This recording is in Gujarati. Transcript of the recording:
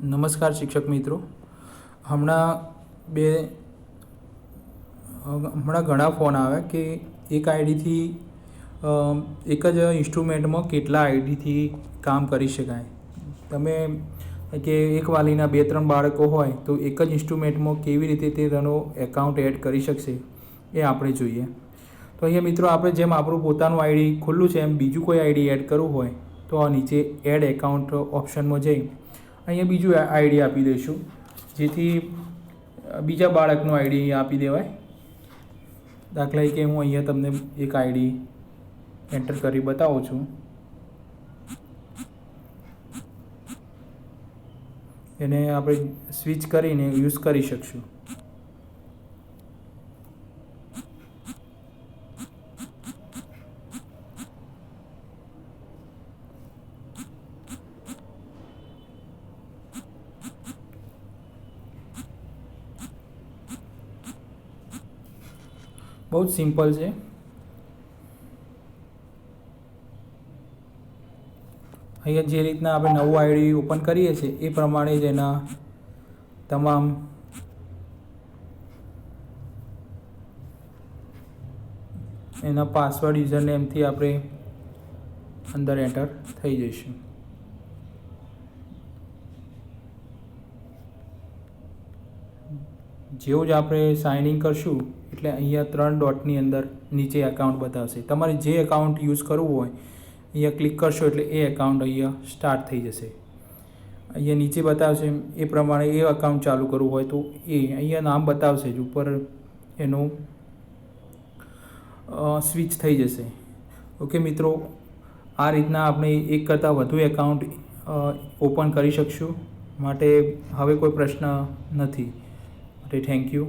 નમસ્કાર શિક્ષક મિત્રો. હમણાં બે હમણાં ઘણા ફોન આવ્યા કે એક આઈડીથી એક જ ઇન્સ્ટ્રુમેન્ટમાં કેટલા આઈડીથી કામ કરી શકાય. તમે, કે એક વાલીના બે, ત્રણ બાળકો હોય તો એક જ ઇન્સ્ટ્રુમેન્ટમાં કેવી રીતે તે તેનો એકાઉન્ટ એડ કરી શકશે એ આપણે જોઈએ. તો અહીંયા મિત્રો આપણે જેમ આપણું પોતાનું આઈડી ખુલ્લું છે એમ બીજું કોઈ આઈડી એડ કરવું હોય તો આ નીચે એડ એકાઉન્ટ ઓપ્શનમાં જઈ અહીંયા બીજું આઈડી આપી દઈશું. જેથી બીજા બાળકનું આઈડી આપી દેવાય. દાખલા તરીકે હું અહીંયા તમને એક આઈડી એન્ટર કરી બતાવું છું. એને આપણે સ્વિચ કરીને યુઝ કરી શકશું. બહુ જ સિમ્પલ છે. અહીંયા જે રીતના આપણે નવું આઈડી ઓપન કરીએ છીએ, એ પ્રમાણે જ એના તમામ એના પાસવર્ડ યુઝર નેમથી આપણે અંદર એન્ટર થઈ જઈશું. જેવું જ આપણે સાઇન ઇન કરશું, એટલે અહીંયા ત્રણ ડોટની અંદર નીચે એકાઉન્ટ બતાવશે. તમારે જે એકાઉન્ટ યુઝ કરવું હોય, અહીંયા ક્લિક કરશો એટલે એ એકાઉન્ટ અહીંયા સ્ટાર્ટ થઈ જશે. અહીંયા નીચે બતાવશે એ પ્રમાણે એ અકાઉન્ટ ચાલુ કરવું હોય તો એ અહીંયા નામ બતાવશે જ, ઉપર એનું સ્વિચ થઈ જશે. ઓકે મિત્રો, આ રીતના આપણે એક કરતાં વધુ એકાઉન્ટ ઓપન કરી શકશું. માટે હવે કોઈ પ્રશ્ન નથી. ওটাই থ্যাংক ইউ